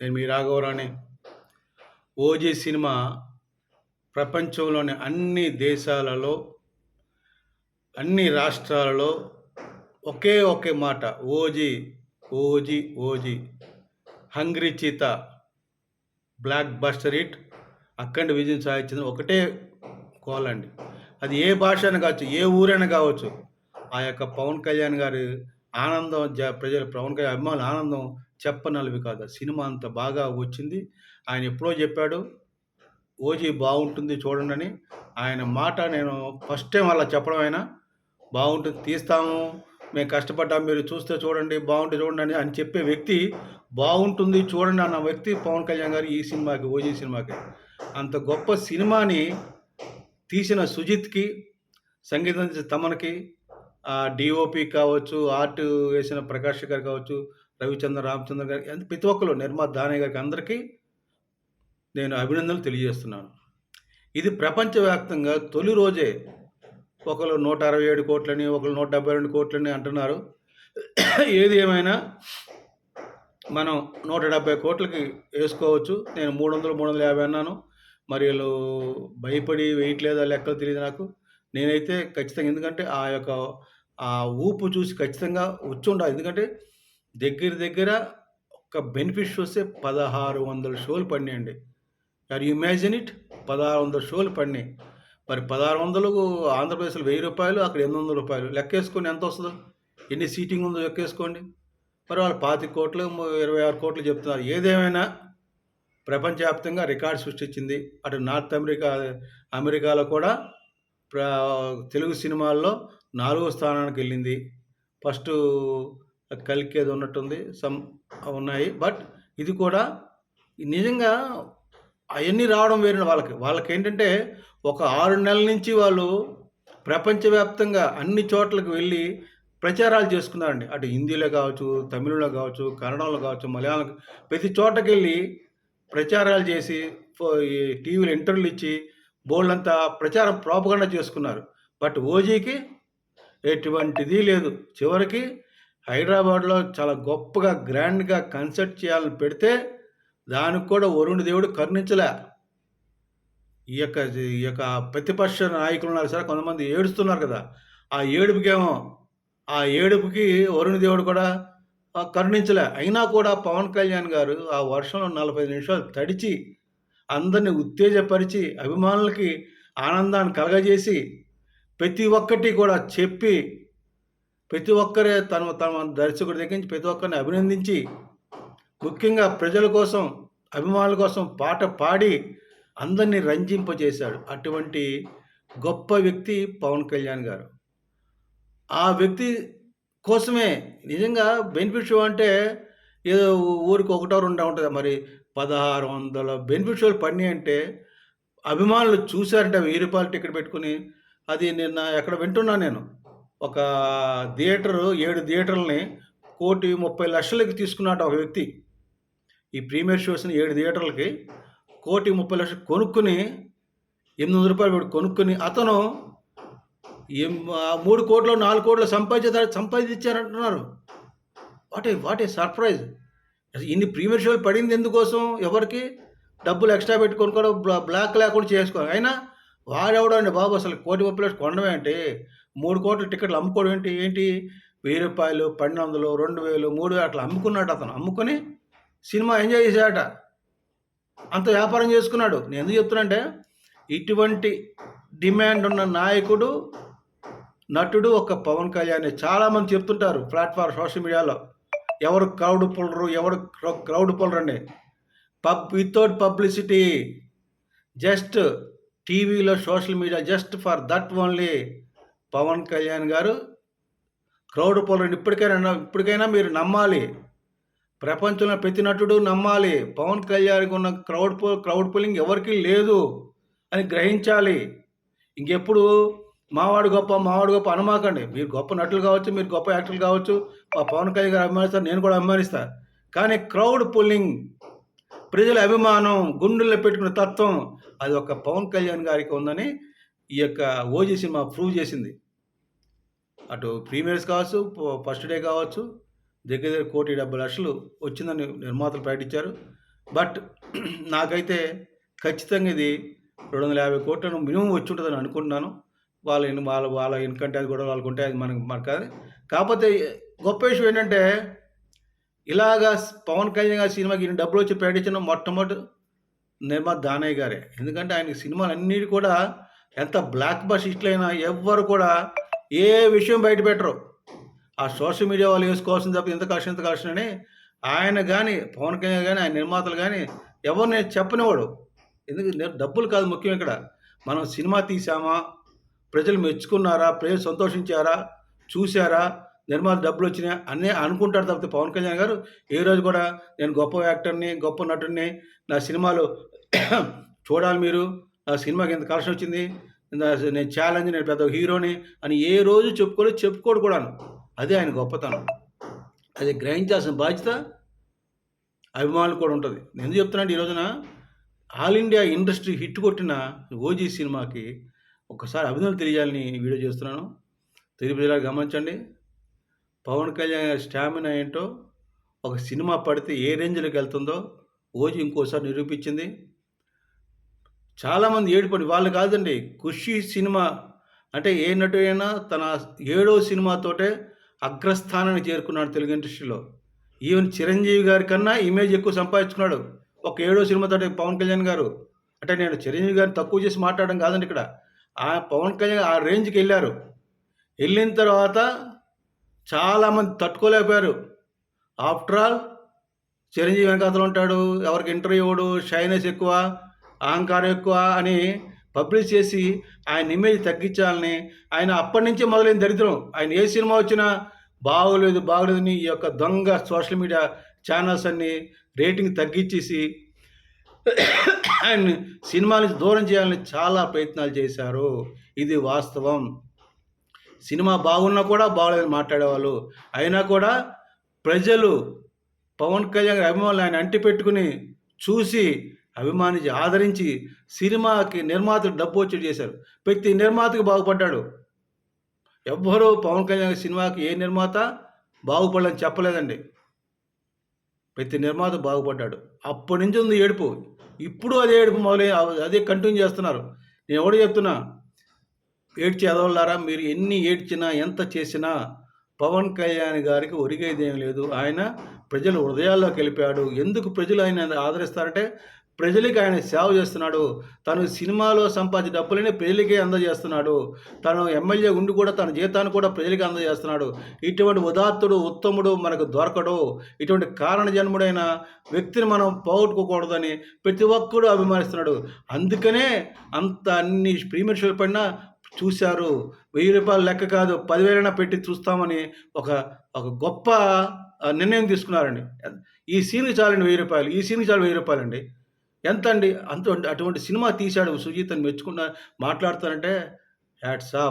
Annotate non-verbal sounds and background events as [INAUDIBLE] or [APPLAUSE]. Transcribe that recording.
నేను మీ Raghavarani OG cinema ప్రపంచంలోని అన్ని దేశాలలో అన్ని రాష్ట్రాలలో ఒకే ఒకే మాట OG OG OG. Hungry cheetah blockbuster hit అక్కడ విజయం సాధించింది. ఒకటే కోలండి అండి. అది ఏ భాష అయినా కావచ్చు ఏ ఊరైనా కావచ్చు ఆ యొక్క పవన్ కళ్యాణ్ గారి ఆనందం ప్రజలు పవన్ కళ్యాణ్ అభిమానుల ఆనందం చెప్పనలవి కాదు. సినిమా అంత బాగా వచ్చింది. ఆయన ఎప్పుడో చెప్పాడు ఓజీ బాగుంటుంది చూడండి అని ఆయన మాట నేను ఫస్ట్ టైం అలా చెప్పడం అయినా బాగుంటుంది తీస్తాము మేము కష్టపడ్డా మీరు చూస్తే చూడండి బాగుంటుంది చూడండి అని చెప్పే వ్యక్తి బాగుంటుంది చూడండి అన్న వ్యక్తి పవన్ కళ్యాణ్ గారు ఈ సినిమాకి ఓజీ సినిమాకి. అంత గొప్ప సినిమాని తీసిన సుజిత్కి సంగీతం తమనకి తమన్కి డిఓపి కావచ్చు ఆర్ట్ వేసిన ప్రకాష్ గారు కావచ్చు రవిచంద్ర రామచంద్ర గారికి అంటే ప్రతి ఒక్కరు నిర్మా దానయ్య గారికి అందరికీ నేను అభినందనలు తెలియజేస్తున్నాను. ఇది ప్రపంచవ్యాప్తంగా తొలి రోజే ఒకరు నూట అరవై ఏడు కోట్లని ఒకరు నూట డెబ్బై రెండు కోట్లని అంటున్నారు. ఏది ఏమైనా మనం నూట డెబ్బై కోట్లకి వేసుకోవచ్చు. నేను మూడు వందలు మూడు వందల యాభై అన్నాను. మరి వీళ్ళు భయపడి వేయట్లేదా లెక్కలు తెలియదు నాకు. నేనైతే ఖచ్చితంగా ఎందుకంటే ఆ యొక్క ఆ ఊపు చూసి ఖచ్చితంగా వచ్చి ఉండాలి. ఎందుకంటే దగ్గర దగ్గర ఒక బెనిఫిట్ వస్తే పదహారు వందల షోలు పడినాయండి. ఆర్ యు ఇమాజిన్ ఇట్ పదహారు వందల షోలు పడినాయి. మరి పదహారు వందలకు ఆంధ్రప్రదేశ్లో వెయ్యి రూపాయలు అక్కడ ఎనిమిది వందల రూపాయలు. లెక్కేసుకొని ఎంత వస్తుందో? ఎన్ని సీటింగ్ ఉందో లెక్కేసుకోండి. మరి వాళ్ళు పాతి కోట్లు ఇరవై ఆరు కోట్లు చెప్తున్నారు. ఏదేమైనా ప్రపంచవ్యాప్తంగా రికార్డు సృష్టించింది. అటు నార్త్ అమెరికా అమెరికాలో కూడా ప్ర తెలుగు సినిమాల్లో నాలుగో స్థానానికి వెళ్ళింది. ఫస్ట్ కలికి ఏదో ఉన్నట్టుంది సమ్ ఉన్నాయి. బట్ ఇది కూడా నిజంగా అవన్నీ రావడం వేరే వాళ్ళకి. వాళ్ళకి ఏంటంటే ఒక ఆరు నెలల నుంచి వాళ్ళు ప్రపంచవ్యాప్తంగా అన్ని చోట్లకు వెళ్ళి ప్రచారాలు చేసుకున్నారండి. అటు హిందీలో కావచ్చు తమిళంలో కావచ్చు కన్నడంలో కావచ్చు మలయాళం ప్రతి చోటకి వెళ్ళి ప్రచారాలు చేసి టీవీలు ఇంటర్వ్యూలు ఇచ్చి బోల్డ్ అంతా ప్రచారం ప్రోపగండా చేసుకున్నారు. బట్ ఓజీకి ఎటువంటిది లేదు. చివరికి హైదరాబాద్లో చాలా గొప్పగా గ్రాండ్గా కన్సర్ట్ చేయాలని పెడితే దానికి కూడా వరుణ్ దేవుడు కరుణించలే. ఈ యొక్క ఈ యొక్క ప్రతిపక్ష నాయకులు ఉన్నారు సరే కొంతమంది ఏడుస్తున్నారు కదా. ఆ ఏడుపుకేమో ఆ ఏడుపుకి వరుణ్ దేవుడు కూడా కరుణించలే. అయినా కూడా పవన్ కళ్యాణ్ గారు ఆ వర్షంలో నలభై నిమిషాలు తడిచి అందరిని ఉత్తేజపరిచి అభిమానులకి ఆనందాన్ని కలగజేసి ప్రతి ఒక్కటి కూడా చెప్పి ప్రతి ఒక్కరే తన తమ దర్శకుడి దగ్గర నుంచి ప్రతి ఒక్కరిని అభినందించి ముఖ్యంగా ప్రజల కోసం అభిమానుల కోసం పాట పాడి అందరినీ రంజింపజేశాడు అటువంటి గొప్ప వ్యక్తి పవన్ కళ్యాణ్ గారు. ఆ వ్యక్తి కోసమే నిజంగా బెనిఫిట్ షో అంటే ఏదో ఊరికి ఒకటో రెండో ఉంటుంది. మరి పదహారు వందల బెనిఫిట్ షోలు పడినాయి అంటే అభిమానులు చూశారంటే వెయ్యి రూపాయలు టికెట్ పెట్టుకుని అది నిన్న ఎక్కడ వింటున్నా నేను. ఒక థియేటర్ ఏడు థియేటర్లని కోటి ముప్పై లక్షలకి తీసుకున్నట్టు ఒక వ్యక్తి. ఈ ప్రీమియర్ షోస్ని ఏడు థియేటర్లకి కోటి ముప్పై లక్షలు కొనుక్కుని ఎనిమిది వందల రూపాయలు పెట్టి కొనుక్కుని అతను మూడు కోట్లు నాలుగు కోట్లు సంపాదించ సంపాదించారంటున్నారు. What a what a surprise. ఇన్ని ప్రీమియర్ షోలు పడింది ఎందుకోసం? ఎవరికి? డబ్బులు ఎక్స్ట్రా పెట్టుకొని కూడా బ్లా బ్లాక్ లేకుండా చేసుకోవాలి అయినా వాడెవడండి బాబు? అసలు కోటి ముప్పై లక్షలు కొనడం అంటే మూడు కోట్ల టికెట్లు అమ్ముకోవడం ఏంటి? ఏంటి? వెయ్యి రూపాయలు పన్నెండు వందలు రెండు వేలు మూడు వేలు అట్లా అమ్ముకున్నాడు అతను. అమ్ముకొని సినిమా ఎంజాయ్ చేశాడట. అంత వ్యాపారం చేసుకున్నాడు. నేను ఎందుకు చెప్తున్నా ఇటువంటి డిమాండ్ ఉన్న నాయకుడు నటుడు ఒక పవన్ కళ్యాణ్. చాలామంది చెప్తుంటారు ప్లాట్ఫామ్ సోషల్ మీడియాలో. ఎవరు క్రౌడ్ పుల్లరు ఎవరు క్రౌడ్ పుల్లరు అండి పబ్ వితౌట్ పబ్లిసిటీ. జస్ట్ టీవీలో social media just for that only. Pawan Kalyan గారు క్రౌడ్ పుల్లరు ఇప్పటికైనా ఇప్పటికైనా మీరు నమ్మాలి. ప్రపంచంలో ప్రతి నటుడు నమ్మాలి. పవన్ కళ్యాణ్కి ఉన్న క్రౌడ్ పో క్రౌడ్ పుల్లింగ్ ఎవరికి లేదు అని గ్రహించాలి. ఇంకెప్పుడు మావాడు గొప్ప మావాడు గొప్ప అనమాకండి. మీరు గొప్ప నటులు కావచ్చు మీరు గొప్ప యాక్టర్లు కావచ్చు మా పవన్ కళ్యాణ్ గారు అభిమానిస్తారు నేను కూడా అభిమానిస్తాను కానీ క్రౌడ్ పుల్లింగ్ ప్రజల అభిమానం గుండెల్లో పెట్టుకున్న తత్వం అది ఒక పవన్ కళ్యాణ్ గారికి ఉందని ఈ యొక్క ఓజీ సినిమా ప్రూవ్ చేసింది. అటు ప్రీమియర్స్ కావచ్చు ఫస్ట్ డే కావచ్చు దగ్గర దగ్గర కోటి డెబ్బై లక్షలు వచ్చిందని నిర్మాతలు ప్రకటించారు. బట్ [CLEARS THROAT] నాకైతే ఖచ్చితంగా ఇది రెండు వందల యాభై కోట్లను మినిమం వచ్చి ఉంటుందని అనుకుంటున్నాను. వాళ్ళ ఇన్ వాళ్ళ వాళ్ళ ఇన్కమ్ ట్యాక్స్ కూడా వాళ్ళకు ఉంటే అది మనకు మనకు కాదు. కాకపోతే గొప్ప విషయం ఏంటంటే ఇలాగా పవన్ కళ్యాణ్ గారి సినిమాకి ఇన్ని డబ్బులు వచ్చి ప్రకటించిన మొట్టమొదటి నిర్మాత దానయ్య గారే. ఎందుకంటే ఆయన సినిమాలు అన్నిటి కూడా ఎంత బ్లాక్ బస్ అయినా ఎవ్వరు కూడా ఏ విషయం బయట పెట్టరు. ఆ సోషల్ మీడియా వాళ్ళు వేసుకోవాల్సిన తప్ప ఎంత కష్టం ఇంత కష్టం అని ఆయన కానీ పవన్ కళ్యాణ్ కానీ ఆయన నిర్మాతలు కానీ ఎవరు నేను చెప్పనివాడు ఎందుకు డబ్బులు కాదు ముఖ్యం ఇక్కడ. మనం సినిమా తీసామా ప్రజలు మెచ్చుకున్నారా? ప్రజలు సంతోషించారా? చూశారా? నిర్మాత డబ్బులు వచ్చినాయి అన్నీ అనుకుంటారు తప్పితే పవన్ కళ్యాణ్ గారు ఏ రోజు కూడా నేను గొప్ప యాక్టర్ని గొప్ప నటుడిని నా సినిమాలు [CLEARS THROAT] చూడాలి మీరు. నా సినిమాకి ఎంత కలెక్షన్ వచ్చింది. నేను ఛాలెంజ్ నేను పెద్ద హీరోని అని ఏ రోజు చెప్పుకోలేదు చెప్పుకోడు కూడాను. అదే ఆయన గొప్పతనం. అది గ్రహించాల్సిన బాధ్యత అభిమానులు కూడా ఉంటుంది. నేను ఎందుకు చెప్తున్నాను ఈ రోజున ఆల్ ఇండియా ఇండస్ట్రీ హిట్ కొట్టిన ఓజీ సినిమాకి ఒకసారి అభినందనలు తెలియాలని వీడియో చేస్తున్నాను. తెలుగు ప్రజలకు గమనించండి. పవన్ కళ్యాణ్ స్టామినా ఏంటో ఒక సినిమా పడితే ఏ రేంజ్లోకి వెళ్తుందో ఓజీ ఇంకోసారి నిరూపించింది. చాలామంది ఏడుపడి వాళ్ళు కాదండి ఖుషి సినిమా అంటే ఏ నటు అయినా తన ఏడో సినిమాతోటే అగ్రస్థానాన్ని చేరుకున్నాడు తెలుగు ఇండస్ట్రీలో. ఈవెన్ చిరంజీవి గారి కన్నా ఇమేజ్ ఎక్కువ సంపాదించుకున్నాడు ఒక ఏడో సినిమాతో పవన్ కళ్యాణ్ గారు. అంటే నేను చిరంజీవి గారిని తక్కువ చేసి మాట్లాడడం కాదండి ఇక్కడ. ఆ పవన్ కళ్యాణ్ ఆ రేంజ్కి వెళ్ళారు. వెళ్ళిన తర్వాత చాలామంది తట్టుకోలేకపోయారు. ఆఫ్టర్ ఆల్ చిరంజీవి వెనకాతలు ఉంటాడు ఎవరికి ఇంటర్వ్యూ ఇవ్వడు షైనెస్ ఎక్కువ. అహంకారం ఎక్కువ అని పబ్లిష్ చేసి ఆయన ఇమేజ్ తగ్గించాలని ఆయన అప్పటి నుంచే మొదలైన దరిద్రం. ఆయన ఏ సినిమా వచ్చినా బాగోలేదు బాగోలేదని ఈ యొక్క దొంగ సోషల్ మీడియా ఛానల్స్ అన్ని రేటింగ్ తగ్గించేసి ఆయన సినిమా నుంచి దూరం చేయాలని చాలా ప్రయత్నాలు చేశారు. ఇది వాస్తవం. సినిమా బాగున్నా కూడా బాగలేదని మాట్లాడేవాళ్ళు. అయినా కూడా ప్రజలు పవన్ కళ్యాణ్ అభిమానులు ఆయన అంటి పెట్టుకుని చూసి అభిమానించి ఆదరించి సినిమాకి నిర్మాతకు డబ్బు వచ్చి చేశారు. ప్రతి నిర్మాతకి బాగుపడ్డాడు. ఎవ్వరూ పవన్ కళ్యాణ్ సినిమాకి ఏ నిర్మాత బాగుపడని చెప్పలేదండి. ప్రతి నిర్మాత బాగుపడ్డాడు. అప్పటి నుంచి ఉంది ఏడుపు. ఇప్పుడు అదే ఏడుపు మొదలై అదే కంటిన్యూ చేస్తున్నారు. నేను ఎవడు చెప్తున్నా ఏడ్చి ఎదవలారా మీరు ఎన్ని ఏడ్చినా ఎంత చేసినా పవన్ కళ్యాణ్ గారికి ఒరిగేదేం లేదు. ఆయన ప్రజల హృదయాల్లోకి వెళ్ళిపోయాడు. ఎందుకు ప్రజలు ఆయన ఆదరిస్తారంటే ప్రజలకి ఆయన సేవ చేస్తున్నాడు. తను సినిమాలో సంపాదించిన డబ్బులని ప్రజలకే అందజేస్తున్నాడు. తను ఎమ్మెల్యే ఉండి కూడా తన జీతాన్ని కూడా ప్రజలకి అందజేస్తున్నాడు. ఇటువంటి ఉదాత్తుడు ఉత్తముడు మనకు దొరకడు. ఇటువంటి కారణ జన్ముడైన వ్యక్తిని మనం పోగొట్టుకోకూడదని ప్రతి ఒక్కడు అభిమానిస్తున్నాడు. అందుకనే అంత అన్ని ప్రీమియర్ షోలు పడినా చూశారు. వెయ్యి రూపాయలు లెక్క కాదు పదివేలైనా పెట్టి చూస్తామని ఒక ఒక గొప్ప నిర్ణయం తీసుకున్నారండి. ఈ సీన్కి చాలండి వెయ్యి రూపాయలు. ఈ సీన్కి చాలు వెయ్యి రూపాయలు అండి ఎంత అండి అంత అటువంటి సినిమా తీశాడు సుజీత్ అని మెచ్చుకున్న మాట్లాడుతానంటే హ్యాట్స్ ఆఫ్.